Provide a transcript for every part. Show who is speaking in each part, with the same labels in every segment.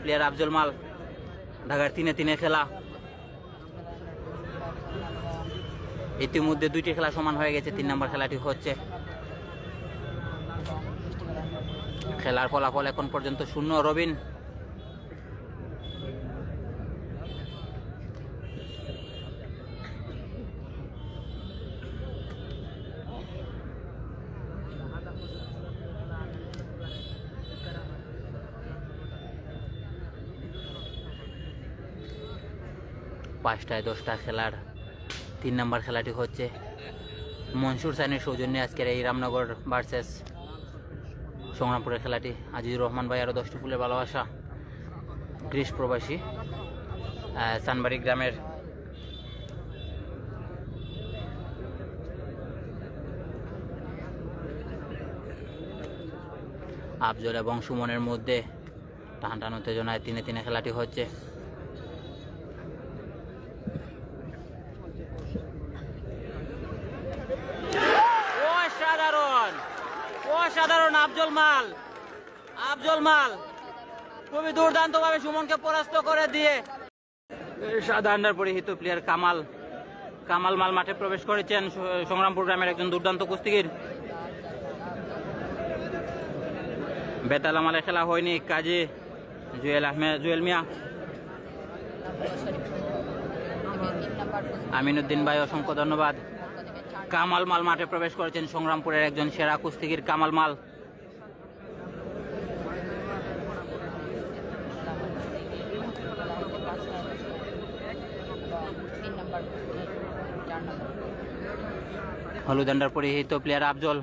Speaker 1: Player Afzal মাল, ঢাকার তিনে তিনে খেলা। ইতিমধ্যে দুইটি খেলা সমান হয়ে গেছে, তিন নম্বর খেলাটি হচ্ছে। খেলার ফলাফল এখন পর্যন্ত শূন্য, রবিন। পাঁচটায় দশটা খেলার। তিন নম্বর খেলাটি হচ্ছে মনসুর সাইনের সৌজন্যে আজকের এই রামনগর ভার্সেস সংগ্রামপুরের খেলাটি। আজিজুর রহমান ভাই আরও দশটি ফুলের ভালোবাসা। গ্রীষ প্রবাসী সানবাড়ি গ্রামের আফজল এবং সুমনের মধ্যে টান টান উত্তেজনায় তিনে তিনে খেলাটি হচ্ছে অসাধারণ অসাধারণ আফজল মাল। আফজল মাল। খুবই দুর্দান্ত ভাবে সুমনকে পরাস্ত করে দিয়ে সাদা পরিহিত প্লেয়ার কামাল। কামাল মাল মাঠে প্রবেশ করেছেন সংগ্রামপুর গ্রামের একজন দুর্দান্ত কুস্তিগির। বেতাল আমালে খেলা হয়নি, কাজী জুয়েল আহমেদ জুয়েল মিয়া। আমিনুদ্দিন ভাই, অসংখ্য ধন্যবাদ। কামাল মাল মাঠে প্রবেশ করেছেন সংগ্রামপুরের একজন সেরা কুস্তিগির কামাল মাল। হলুদান্ডার পরিহিত প্লেয়ার আফজল।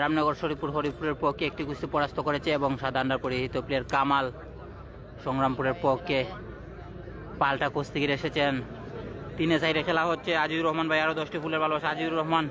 Speaker 1: রামনগর, শরীফপুর, হরিপুরের পক্ষে একটি কুস্তি পরাস্ত করেছে এবং সাদা আন্ডার পরিহিত প্লেয়ার কামাল সংগ্রামপুরের পক্ষে পাল্টা কুস্তিগির এসেছেন। তিনে সাইডে খেলা হচ্ছে, আজিজুর রহমান ভাই আরও দশটি ফুলের ভালোবাসা। আজিজুর রহমান।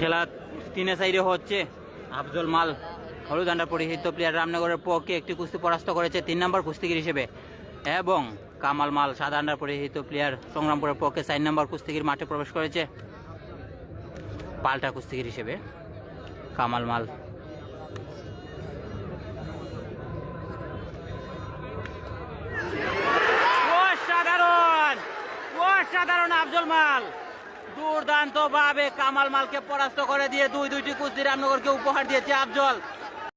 Speaker 1: খেলা তিনে সাইডে হচ্ছে, আফজল মাল। হলুদান্ডা পরিহিত প্লেয়ার রামনগরের পক্ষে একটি কুস্তি পরাস্ত করেছে তিন নম্বর কুস্তিগির হিসেবে। এবং কামাল মাল সাদা আন্ডার পরিহিত প্লেয়ার সংগ্রামপুরের পক্ষে চার নম্বর কুস্তিগির মাঠে প্রবেশ করেছে। পাল্টা কুস্তিগির হিসেবে কামাল মাল। অসাধারণ! আফজল মাল! দুর্দান্ত ভাবে কামাল মালকে পরাস্ত করে দিয়ে দুই দুইটি কুস্তি রামনগরকে উপহার দিয়েছে আফজল।